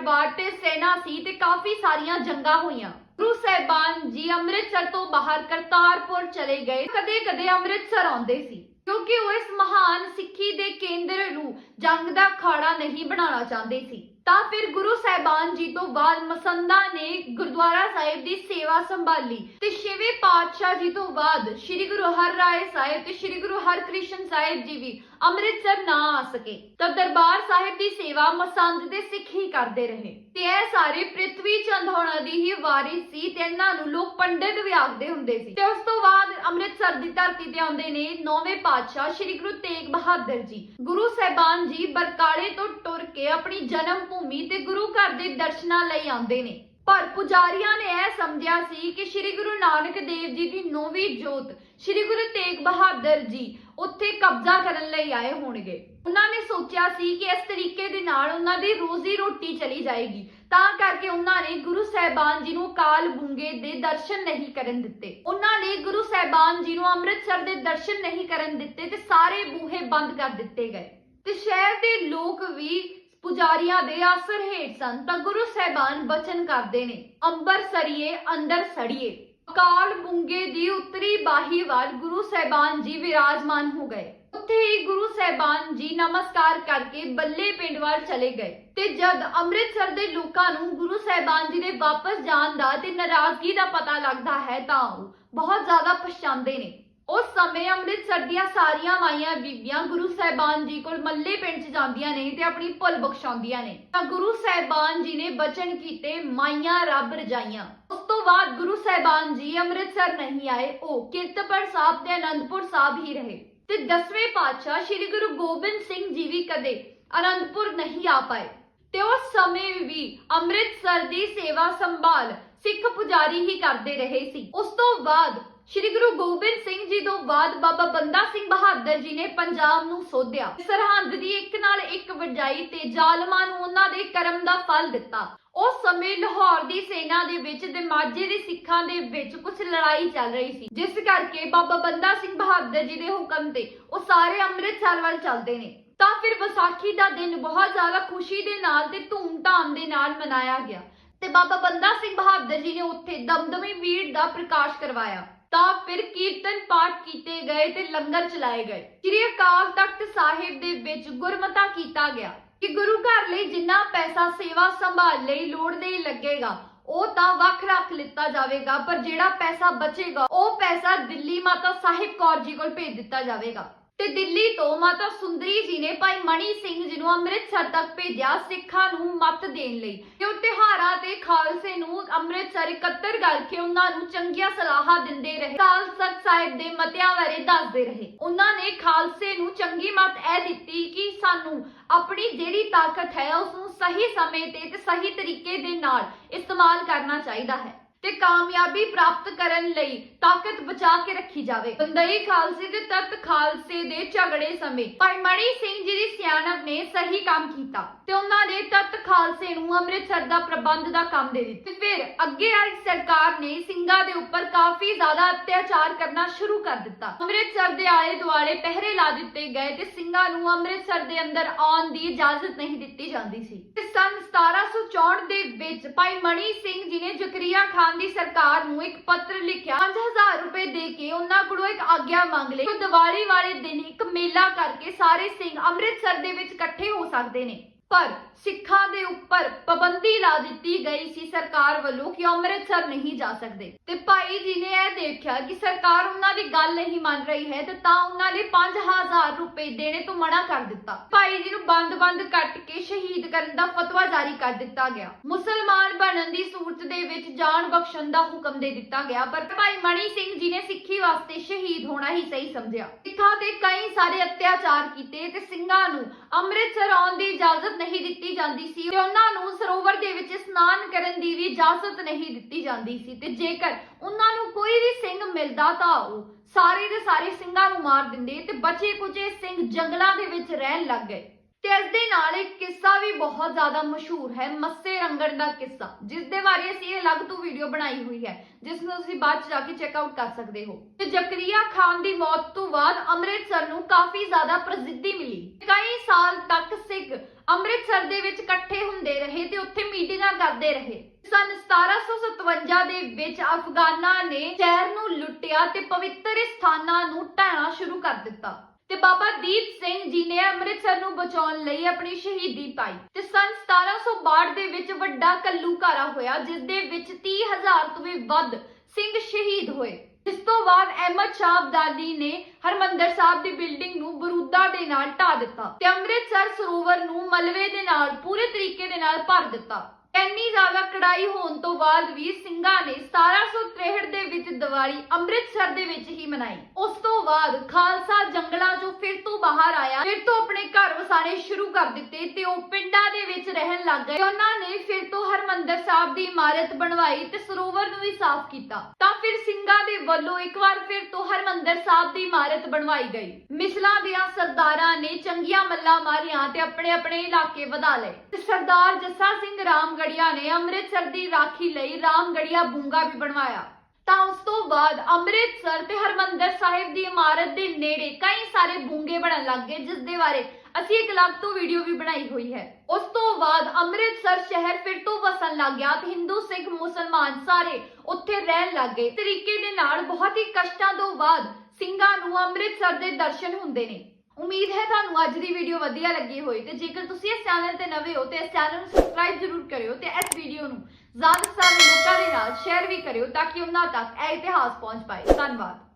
ਬਾੜ ਤੇ ਸੈਨਾ ਸੀ ਤੇ ਕਾਫੀ ਸਾਰੀਆਂ ਜੰਗਾਂ ਹੋਈਆਂ। ਗੁਰੂ ਸਾਹਿਬਾਨ ਜੀ ਅੰਮ੍ਰਿਤਸਰ ਤੋਂ ਬਾਹਰ ਕਰਤਾਰਪੁਰ ਚਲੇ ਗਏ। ਕਦੇ-ਕਦੇ ਅੰਮ੍ਰਿਤਸਰ ਆਉਂਦੇ ਸੀ। ਕਿਉਂਕਿ ਉਹ ਇਸ ਮਹਾਨ ਸਿੱਖੀ ਦੇ ਕੇਂਦਰ ਨੂੰ ਜੰਗ ਦਾ ਅਖਾੜਾ ਨਹੀਂ ਬਣਾਉਣਾ ਚਾਹੁੰਦੇ ਸੀ। ਤਾਂ ਫਿਰ ਗੁਰੂ ਸਾਹਿਬਾਨ ਜੀ ਤੋਂ ਬਾਅਦ ਮਸੰਦਾ ਨੇ ਗੁਰਦੁਆਰਾ ਸਾਹਿਬ ਦੀ ਸੇਵਾ ਸੰਭਾਲੀ ਤੇ ਛੇਵੇਂ ਪਾਤਸ਼ਾਹ ਜੀ ਤੋਂ ਬਾਅਦ ਸ੍ਰੀ ਗੁਰੂ ਹਰਰਾਏ ਸਾਹਿਬ ਤੇ ਸ੍ਰੀ ਗੁਰੂ ਹਰਕ੍ਰਿਸ਼ਨ ਸਾਹਿਬ ਜੀ ਵੀ ਅੰਮ੍ਰਿਤਸਰ ਨਾ ਆ ਸਕੇ ਤਾਂ ਦਰਬਾਰ ਸਾਹਿਬ ਦੀ ਸੇਵਾ ਮਸੰਦ ਦੇ ਸਿੱਖ ਹੀ ਕਰਦੇ ਰਹੇ। ਤੇ ਇਹ ਸਾਰੇ ਪ੍ਰਿਥਵੀ ਚੰਦ ਹੋਣਾ ਦੀ ਹੀ ਵਾਰਿਸ ਸੀ ਤੇ ਇਹਨਾਂ ਨੂੰ ਲੋਕ ਪੰਡਿਤ ਵੀ ਆਖਦੇ ਹੁੰਦੇ ਸੀ। ਤੇ ਉਸ ਤੋਂ ਬਾਅਦ ਅੰਮ੍ਰਿਤਸਰ ਦੀ ਧਰਤੀ ਤੇ ਆਉਂਦੇ ਨੇ ਨੌਵੇਂ ਪਾਤਸ਼ਾਹ ਸ੍ਰੀ ਗੁਰੂ ਤੇਗ ਬਹਾਦਰ ਜੀ। ਗੁਰੂ ਸਾਹਿਬਾਨ ਜੀ ਬਰਕਾਲੇ ਤੋਂ ਟੁਰ ਕੇ ਆਪਣੀ ਜਨਮ ਭੂਮੀ ਤੇ ਗੁਰੂ ਘਰ ਦੇ ਦਰਸ਼ਨਾਂ ਲਈ ਆਉਂਦੇ ਨੇ। ਪਰ ਪੁਜਾਰੀਆਂ ਨੇ ਇਹ ਸਮਝਿਆ ਸੀ ਕਿ ਸ੍ਰੀ ਗੁਰੂ ਨਾਨਕ ਦੇਵ ਜੀ ਦੀ ਨੌਵੀਂ ਜੋਤ ਸ੍ਰੀ ਗੁਰੂ ਤੇਗ ਬਹਾਦਰ ਜੀ ਉੱਥੇ ਕਬਜ਼ਾ ਕਰਨ ਲਈ ਆਏ ਹੋਣਗੇ। ਉਹਨਾਂ ਨੇ ਸੋਚਿਆ ਸੀ ਕਿ ਇਸ ਤਰੀਕੇ ਦੇ ਨਾਲ ਉਹਨਾਂ ਦੀ ਰੋਜ਼ੀ ਰੋਟੀ ਚਲੀ ਜਾਏਗੀ। ਤਾਂ ਕਰਕੇ ਉਹਨਾਂ ਨੇ ਗੁਰੂ ਸਾਹਿਬਾਨ ਜੀ ਨੂੰ ਕਾਲ ਬੁੰਗੇ ਦੇ ਦਰਸ਼ਨ ਨਹੀਂ ਕਰਨ ਦਿੱਤੇ। ਉਹਨਾਂ ਨੇ ਗੁਰੂ ਸਾਹਿਬਾਨ ਜੀ ਨੂੰ ਅੰਮ੍ਰਿਤਸਰ ਦੇ ਦਰਸ਼ਨ ਨਹੀਂ ਕਰਨ ਦਿੱਤੇ ਤੇ ਸਾਰੇ ਬੂਹੇ ਬੰਦ ਕਰ ਦਿੱਤੇ ਗਏ। ਤੇ ਸ਼ਹਿਰ ਦੇ ਲੋਕ ਵੀ ਪੁਜਾਰੀਆਂ ਦੇ ਆਸਰ ਹੇਠ ਸਨ ਤਾਂ ਗੁਰੂ ਸਾਹਿਬਾਨ ਬਚਨ ਕਰਦੇ ਨੇ ਅੰਬਰ ਸਰੀਏ ਅੰਦਰ ਸੜੀਏ। ਅਕਾਲ ਬੁੰਗੇ ਦੀ ਉੱਤਰੀ ਬਾਹੀ ਵੱਲ ਗੁਰੂ ਸਾਹਿਬਾਨ ਜੀ ਵਿਰਾਜਮਾਨ ਹੋ ਗਏ। ਉੱਥੇ ਹੀ ਗੁਰੂ ਸਾਹਿਬਾਨ ਜੀ ਨਮਸਕਾਰ ਕਰਕੇ ਬੱਲੇ ਪਿੰਡ ਵੱਲ ਚਲੇ ਗਏ ਤੇ ਜਦ ਅੰਮ੍ਰਿਤਸਰ ਦੇ ਲੋਕਾਂ ਨੂੰ ਗੁਰੂ ਸਾਹਿਬਾਨ ਜੀ ਦੇ ਵਾਪਸ ਜਾਣ ਦਾ ਤੇ ਨਾਰਾਜ਼ਗੀ ਦਾ ਪਤਾ ਲੱਗਦਾ ਹੈ ਤਾਂ ਉਹ ਬਹੁਤ ਜ਼ਿਆਦਾ ਪਛਤਾਉਂਦੇ ਨੇ। ਉਸ ਸਮੇਂ ਅੰਮ੍ਰਿਤਸਰ ਦੀਆਂ ਸਾਰੀਆਂ ਮਾਈਆਂ ਬੀਬੀਆਂ ਗੁਰੂ ਸਾਹਿਬਾਨ ਜੀ ਕੋਲ ਮੱਲੇ ਪਿੰਡ 'ਚ ਜਾਂਦੀਆਂ ਨੇ ਤੇ ਆਪਣੀ ਭੁੱਲ ਬਖਸ਼ਾਉਂਦੀਆਂ ਨੇ। ਤਾਂ ਗੁਰੂ ਸਾਹਿਬਾਨ ਜੀ ਨੇ ਬਚਨ ਕੀਤੇ, ਮਾਈਆਂ ਰੱਬ ਰਜਾਈਆਂ। ਉਸ ਤੋਂ ਬਾਅਦ ਗੁਰੂ ਸਾਹਿਬਾਨ ਜੀ ਅੰਮ੍ਰਿਤਸਰ ਨਹੀਂ ਆਏ, ਉਹ ਕੀਰਤਪੁਰ ਸਾਹਿਬ ਤੇ ਅਨੰਦਪੁਰ ਸਾਹਿਬ ਹੀ ਰਹੇ। ਤੇ 10ਵੇਂ ਪਾਤਸ਼ਾਹ ਸ੍ਰੀ ਗੁਰੂ ਗੋਬਿੰਦ ਸਿੰਘ ਜੀ ਵੀ ਕਦੇ ਅਨੰਦਪੁਰ ਨਹੀਂ ਆ ਪਾਏ। ਤੇ ਉਸ ਸਮੇਂ ਵੀ ਅੰਮ੍ਰਿਤਸਰ ਦੀ ਸੇਵਾ ਸੰਭਾਲ ਸਿੱਖ ਪੁਜਾਰੀ ਹੀ ਕਰਦੇ ਰਹੇ ਸੀ। ਉਸ ਤੋਂ ਬਾਅਦ ਸ਼੍ਰੀ ਗੁਰੂ ਗੋਬਿੰਦ ਸਿੰਘ ਜੀ ਤੋਂ ਬਾਅਦ ਬਾਬਾ ਬੰਦਾ ਸਿੰਘ ਬਹਾਦਰ ਜੀ ਨੇ ਪੰਜਾਬ ਨੂੰ ਸੋਧਿਆ। ਸਰਹੰਦ ਦੀ ਇੱਕ ਨਾਲ ਇੱਕ ਵਜਾਈ ਤੇ ਜ਼ਾਲਮਾਂ ਨੂੰ ਉਹਨਾਂ ਦੇ ਕਰਮ ਦਾ ਫਲ ਦਿੱਤਾ। ਉਸ ਸਮੇਂ ਲਾਹੌਰ ਦੀ ਸੈਨਾ ਦੇ ਵਿੱਚ ਤੇ ਮਾਝੇ ਦੇ ਸਿੱਖਾਂ ਦੇ ਵਿੱਚ ਕੁਝ ਲੜਾਈ ਚੱਲ ਰਹੀ ਸੀ। ਜਿਸ ਕਰਕੇ ਬਾਬਾ ਬੰਦਾ ਸਿੰਘ ਬਹਾਦਰ ਜੀ ਦੇ ਹੁਕਮ ਤੇ ਉਹ ਸਾਰੇ ਅੰਮ੍ਰਿਤਸਰ ਵੱਲ ਚੱਲਦੇ ਨੇ। ਤਾਂ ਫਿਰ ਵਿਸਾਖੀ ਦਾ ਦਿਨ ਬਹੁਤ ਜ਼ਿਆਦਾ ਖੁਸ਼ੀ ਦੇ ਨਾਲ ਤੇ ਧੂਮ-ਧਾਮ ਦੇ ਨਾਲ ਮਨਾਇਆ ਗਿਆ। ਤੇ ਬਾਬਾ ਬੰਦਾ ਸਿੰਘ ਬਹਾਦਰ ਜੀ ਨੇ ਉੱਥੇ ਦਮਦਮੀ ਵੀਰ ਦਾ ਪ੍ਰਕਾਸ਼ ਕਰਵਾਇਆ। ਤਾਂ ਫਿਰ ਕੀਰਤਨ ਪਾਠ ਕੀਤੇ ਗਏ ਤੇ ਲੰਗਰ ਚਲਾਏ ਗਏ। ਸ੍ਰੀ ਅਕਾਲ ਤਖਤ ਸਾਹਿਬ ਦੇ ਵਿੱਚ ਗੁਰਮਤਾ ਕੀਤਾ ਗਿਆ ਕਿ ਗੁਰੂ ਘਰ ਲਈ ਜਿੰਨਾ ਪੈਸਾ ਸੇਵਾ ਸੰਭਾਲ ਲਈ ਲੋੜ ਦੇ ਲੱਗੇਗਾ, ਉਹ ਤਾਂ ਵੱਖ ਰੱਖ ਲਿੱਤਾ ਜਾਵੇਗਾ, ਪਰ ਜਿਹੜਾ ਪੈਸਾ ਬਚੇਗਾ, ਉਹ ਪੈਸਾ ਦਿੱਲੀ ਮਾਤਾ ਸਾਹਿਬ ਕੌਰ ਜੀ ਕੋਲ ਭੇਜ ਦਿੱਤਾ ਜਾਵੇਗਾ। ਤੇ ਦਿੱਲੀ ਤੋਂ ਮਾਤਾ ਸੁੰਦਰੀ ਜੀ ਨੇ ਭਾਈ ਮਣੀ ਸਿੰਘ ਜੀ ਨੂੰ ਅੰਮ੍ਰਿਤਸਰ ਤੱਕ ਭੇਜਿਆ ਸਿੱਖਾਂ ਨੂੰ ਮਤ ਦੇਣ ਲਈ। ਤੇ ਉਹ ਤਿਹਾਰਾਂ ਤੇ ਖਾਲਸੇ ਨੂੰ ਅੰਮ੍ਰਿਤਸਰ ਇਕੱਤਰ ਕਰਕੇ ਉਹਨਾਂ ਨੂੰ ਚੰਗੀਆਂ ਸਲਾਹਾਂ ਦਿੰਦੇ ਰਹੇ। ਖਾਲਸਾ ਸਾਹਿਬ ਦੇ ਮਤਿਆਂ ਬਾਰੇ ਦੱਸਦੇ ਰਹੇ। ਉਹਨਾਂ ਨੇ ਖਾਲਸੇ ਨੂੰ ਚੰਗੀ ਮਤ ਇਹ ਦਿੱਤੀ ਕਿ ਸਾਨੂੰ ਆਪਣੀ ਜਿਹੜੀ ਤਾਕਤ ਹੈ ਉਸ ਨੂੰ ਸਹੀ ਸਮੇਂ ਤੇ ਤੇ ਸਹੀ ਤਰੀਕੇ ਦੇ ਨਾਲ ਇਸਤੇਮਾਲ ਕਰਨਾ ਚਾਹੀਦਾ ਹੈ। ਤੇ ਕਾਮਯਾਬੀ ਪ੍ਰਾਪਤ ਕਰਨ ਲਈ ਤਾਕਤ ਬਚਾ ਕੇ ਰੱਖੀ ਜਾਵੇ। ਬੰਦਈ ਖਾਲਸੇ ਦੇ ਤਖਤ ਖਾਲਸੇ ਦੇ ਝਗੜੇ ਸਮੇਂ ਭਾਈ ਮਣੀ ਸਿੰਘ ਜੀ ਦੀ ਸਿਆਣਪ ਨੇ ਸਹੀ ਕੰਮ ਕੀਤਾ ਤੇ ਉਹਨਾਂ ਨੇ ਤਖਤ ਖਾਲਸੇ ਨੂੰ ਅੰਮ੍ਰਿਤਸਰ ਦਾ ਪ੍ਰਬੰਧ ਦਾ ਕੰਮ ਦੇ ਦਿੱਤਾ। ਫਿਰ ਅੱਗੇ ਆਈ ਸਰਕਾਰ ਨੇ ਸਿੰਘਾਂ ਦੇ ਉੱਪਰ ਕਾਫੀ ਜ਼ਿਆਦਾ ਅਤਿਆਚਾਰ ਕਰਨਾ ਸ਼ੁਰੂ ਕਰ ਦਿੱਤਾ। ਅੰਮ੍ਰਿਤਸਰ ਦੇ ਆਲੇ ਦੁਆਲੇ ਪਹਿਰੇ ਲਾ ਦਿੱਤੇ ਗਏ ਤੇ ਸਿੰਘਾਂ ਨੂੰ ਅੰਮ੍ਰਿਤਸਰ ਦੇ ਅੰਦਰ ਆਉਣ ਦੀ ਇਜਾਜ਼ਤ ਨਹੀਂ ਦਿੱਤੀ ਜਾਂਦੀ ਸੀ। ਤੇ ਸੰਨ 1764 ਦੇ ਵਿੱਚ ਭਾਈ ਮਣੀ ਸਿੰਘ ਜੀ ਨੇ ਜ਼ਕਰੀਆ ਖਾਨ ਦੀ ਸਰਕਾਰ ਨੂੰ ਇੱਕ ਪੱਤਰ ਲਿਖਿਆ 5000 ਰੁਪਏ ਦੇ ਕੇ ਉਹਨਾਂ ਕੋਲੋਂ ਇੱਕ ਆਗਿਆ ਮੰਗ ਲਈ। ਕਿ ਦੀਵਾਲੀ ਵਾਲੇ ਦਿਨ ਇੱਕ ਮੇਲਾ ਕਰਕੇ ਸਾਰੇ ਸਿੰਘ ਅੰਮ੍ਰਿਤਸਰ ਦੇ ਵਿੱਚ ਇਕੱਠੇ ਹੋ ਸਕਦੇ ਨੇ। ਪਰ ਸਿੱਖਾਂ ਦੇ ਉੱਪਰ ਪਾਬੰਦੀ ਲਾ ਦਿੱਤੀ ਗਈ ਸੀ ਸਰਕਾਰ ਵੱਲੋਂ ਕਿ ਅੰਮ੍ਰਿਤਸਰ ਨਹੀਂ ਜਾ ਸਕਦੇ। ਤੇ ਭਾਈ ਜੀ ਨੇ ਇਹ ਦੇਖਿਆ ਕਿ ਸਰਕਾਰ ਉਹਨਾਂ ਦੀ ਗੱਲ ਨਹੀਂ ਮੰਨ ਰਹੀ ਹੈ ਤੇ ਤਾਂ ਉਹਨਾਂ ਨੇ 5000 ਰੁਪਏ ਦੇਣੇ ਤੋਂ ਮਨਾ ਕਰ ਦਿੱਤਾ। ਭਾਈ ਜੀ ਨੂੰ ਬੰਦ-ਬੰਦ ਕੱਟ ਕੇ ਸ਼ਹੀਦ ਕਰਨ ਦਾ ਫਤਵਾ ਜਾਰੀ ਕਰ ਦਿੱਤਾ ਗਿਆ। ਮੁਸਲਮਾਨ ਬਣਨ ਦੀ ਸੂਰਤ ਦੇ ਵਿੱਚ ਜਾਨ ਬਖਸ਼ਣ ਦਾ ਹੁਕਮ ਦੇ ਦਿੱਤਾ ਗਿਆ, ਪਰ ਭਾਈ ਮਣੀ ਸਿੰਘ ਜੀ ਨੇ ਸਿੱਖੀ ਵਾਸਤੇ ਸ਼ਹੀਦ ਹੋਣਾ ਹੀ ਸਹੀ ਸਮਝਿਆ। ਸਿੱਖਾਂ ਤੇ ਕਈ ਸਾਰੇ ਅਤਿਆਚਾਰ ਕੀਤੇ ਤੇ ਸਿੰਘਾਂ ਨੂੰ ਅੰਮ੍ਰਿਤਸਰ ਆਉਣ ਦੀ ਇਜਾਜ਼ਤ ਨਹੀਂ ਦਿੱਤੀ ਜਾਂਦੀ ਸੀ ਤੇ ਉਹਨਾਂ ਨੂੰ ਸਰੋਵਰ ਦੇ ਵਿੱਚ ਇਸ਼ਨਾਨ ਕਰਨ ਦੀ ਵੀ ਇਜਾਜ਼ਤ ਨਹੀਂ ਦਿੱਤੀ ਜਾਂਦੀ ਸੀ ਤੇ ਜੇਕਰ ਉਹਨਾਂ ਨੂੰ ਕੋਈ ਵੀ ਸਿੰਘ ਮਿਲਦਾ ਤਾਂ ਉਹ ਸਾਰੇ ਦੇ ਸਾਰੇ ਸਿੰਘਾਂ ਨੂੰ ਮਾਰ ਦਿੰਦੇ ਤੇ ਬਚੇ ਕੁਚੇ ਸਿੰਘ ਜੰਗਲਾਂ ਦੇ ਵਿੱਚ ਰਹਿਣ ਲੱਗ ਗਏ। ਤੇ ਇਸ ਦੇ ਨਾਲ ਇੱਕ ਕਿੱਸਾ ਵੀ ਬਹੁਤ ਜ਼ਿਆਦਾ ਮਸ਼ਹੂਰ ਹੈ, ਮੱਸੇ ਰੰਗਣ ਦਾ ਕਿੱਸਾ ਜਿਸ ਦੇ ਬਾਰੇ ਅਸੀਂ ਅਲੱਗ ਤੋਂ ਵੀਡੀਓ ਬਣਾਈ ਹੋਈ ਹੈ ਜਿਸ ਨੂੰ ਤੁਸੀਂ ਬਾਅਦ ਚ ਜਾ ਕੇ ਚੈੱਕ ਆਊਟ ਕਰ ਸਕਦੇ ਹੋ। ਤੇ ਜ਼ਕਰੀਆ ਖਾਨ ਦੀ ਮੌਤ ਤੋਂ ਬਾਅਦ ਅੰਮ੍ਰਿਤਸਰ ਨੂੰ ਕਾਫੀ ਜ਼ਿਆਦਾ ਪ੍ਰਸਿੱਧੀ ਮਿਲੀ। ਕਈ ਸਾਲ ਤੱਕ ਸਿੱਖ ਅੰਮ੍ਰਿਤਸਰ ਦੇ ਵਿੱਚ ਇਕੱਠੇ ਹੁੰਦੇ ਰਹੇ ਤੇ ਉੱਥੇ ਮੀਟਿੰਗਾਂ ਕਰਦੇ ਰਹੇ। ਸਨ 1757 ਦੇ ਵਿੱਚ ਅਫਗਾਨਾਂ ਨੇ ਸ਼ਹਿਰ ਨੂੰ ਲੁੱਟਿਆ ਤੇ ਪਵਿੱਤਰ ਸਥਾਨਾਂ ਨੂੰ ਢਾਣਾ ਸ਼ੁਰੂ ਕਰ ਦਿੱਤਾ। ਤੇ ਬਾਬਾ ਦੀਪ ਸਿੰਘ ਜੀ ਨੇ ਅੰਮ੍ਰਿਤਸਰ ਨੂੰ ਬਚਾਉਣ ਲਈ ਆਪਣੀ ਸ਼ਹੀਦੀ ਪਾਈ। ਤੇ ਸਨ 1762 ਦੇ ਵਿੱਚ ਵੱਡਾ ਕੱਲੂਕਾਰਾ ਹੋਇਆ, ਜਿਸ ਦੇ ਵਿੱਚ 30000 ਤੋਂ ਵੀ ਵੱਧ ਸਿੰਘ ਸ਼ਹੀਦ ਹੋਏ। ਇਸ ਤੋਂ ਬਾਅਦ ਅਹਿਮਦ ਸ਼ਾਹ ਅਬਦਾਲੀ ਨੇ ਹਰਮੰਦਰ ਸਾਹਿਬ ਦੀ ਬਿਲਡਿੰਗ ਨੂੰ ਬਰੂਦਾ ਦੇ ਨਾਲ ਢਾ ਦਿੱਤਾ ਤੇ ਅੰਮ੍ਰਿਤਸਰ ਸਰੋਵਰ ਨੂੰ ਮਲਵੇ ਦੇ ਨਾਲ, ਪੂਰੇ ਤਰੀਕੇ ਦੇ ਨਾਲ ਭਰ ਦਿੱਤਾ। ਇੰਨੀ ਜ਼ਿਆਦਾ ਕੜਾਈ ਹੋਣ ਤੋਂ ਬਾਅਦ ਵੀ ਸਿੰਘਾਂ ਨੇ 1763 ਦੇ ਵਿੱਚ ਦੀਵਾਲੀ ਅੰਮ੍ਰਿਤਸਰ ਦੇ ਵਿੱਚ ਹੀ ਮਨਾਈ। ਉਸ ਤੋਂ ਬਾਅਦ ਖਾਲਸਾ ਜੰਗਲਾਂ 'ਚੋਂ ਫਿਰ ਤੋਂ ਬਾਹਰ ਆਇਆ, ਫਿਰ ਤੋਂ ਆਪਣੇ ਘਰ ਵਸਾਣੇ ਸ਼ੁਰੂ ਕਰ ਦਿੱਤੇ ਤੇ ਉਹ ਪਿੰਡਾਂ ਦੇ ਵਿੱਚ ਰਹਿਣ ਲੱਗ ਗਏ। ਉਹਨਾਂ ਨੇ ਫਿਰ ਤੋਂ ਹਰਮੰਦਰ ਸਾਹਿਬ ਦੀ ਇਮਾਰਤ ਬਣਵਾਈ ਤੇ ਸਰੋਵਰ ਨੂੰ ਵੀ ਸਾਫ਼ ਕੀਤਾ। ਤਾਂ ਫਿਰ ਸਿੰਘਾਂ ਦੇ ਵੱਲੋਂ ਇੱਕ ਵਾਰ ਫਿਰ ਤੋਂ ਹਰਮੰਦਰ ਸਾਹਿਬ ਦੀ ਇਮਾਰਤ ਬਣਵਾਈ ਗਈ। ਮਿਸਲਾਂ ਦੀਆਂ ਸਰਦਾਰਾਂ ਨੇ ਚੰਗੀਆਂ ਮੱਲਾਂ ਮਾਰੀਆਂ ਤੇ ਆਪਣੇ ਆਪਣੇ ਇਲਾਕੇ ਵਧਾ ਲਏ। ਤੇ ਸਰਦਾਰ ਜੱਸਾ ਸਿੰਘ ਰਾਮਗੜੀਆ ਨੇ ਅੰਮ੍ਰਿਤਸਰ ਦੀ ਰਾਖੀ ਲਈ ਰਾਮਗੜੀਆ ਬੂੰਗਾ ਵੀ ਬਣਵਾਇਆ। ਤਾਂ ਉਸ ਤੋਂ ਬਾਅਦ ਅੰਮ੍ਰਿਤਸਰ ਤੇ ਹਰਮੰਦਰ ਸਾਹਿਬ ਦੀ ਇਮਾਰਤ ਦੇ ਨੇੜੇ ਕਈ ਸਾਰੇ ਬੂੰਗੇ ਬਣਨ ਲੱਗ ਗਏ, ਜਿਸ ਦੇ ਬਾਰੇ ਅਸੀਂ ਇੱਕ ਅਲੱਗ ਤੋਂ ਵੀਡੀਓ ਵੀ ਬਣਾਈ ਹੋਈ ਹੈ। ਉਸ ਤੋਂ ਬਾਅਦ ਅੰਮ੍ਰਿਤਸਰ ਸ਼ਹਿਰ ਫਿਰ ਤੋਂ ਵਸਣ ਲੱਗ ਗਿਆ ਤੇ ਹਿੰਦੂ, ਸਿੱਖ, ਮੁਸਲਮਾਨ ਸਾਰੇ ਉੱਥੇ ਰਹਿਣ ਲੱਗ ਗਏ। ਤਰੀਕੇ ਦੇ ਨਾਲ ਬਹੁਤ ਹੀ ਕਸ਼ਟਾਂ ਤੋਂ ਬਾਅਦ ਸਿੰਘਾਂ ਨੂੰ ਅੰਮ੍ਰਿਤਸਰ ਦੇ ਦਰਸ਼ਨ ਹੁੰਦੇ ਨੇ। ਉਮੀਦ ਹੈ ਤੁਹਾਨੂੰ ਅੱਜ ਦੀ ਵੀਡੀਓ ਵਧੀਆ ਲੱਗੀ ਹੋਈ ਤੇ ਜੇਕਰ ਤੁਸੀਂ ਇਸ ਚੈਨਲ ਤੇ ਨਵੇਂ ਹੋ ਤੇ ਇਸ ਚੈਨਲ ਨੂੰ ਸਬਸਕ੍ਰਾਈਬ ਜ਼ਰੂਰ ਕਰਿਓ ਤੇ ਇਸ ਵੀਡੀਓ ਨੂੰ ਜ਼ਿਆਦਾ ਤੋਂ ਲੋਕਾਂ ਦੇ ਨਾਲ ਸ਼ੇਅਰ ਵੀ ਕਰਿਓ ਤਾਂ ਕਿ ਉਹਨਾਂ ਤੱਕ ਇਹ ਇਤਿਹਾਸ ਪਹੁੰਚ ਪਾਏ। ਧੰਨਵਾਦ।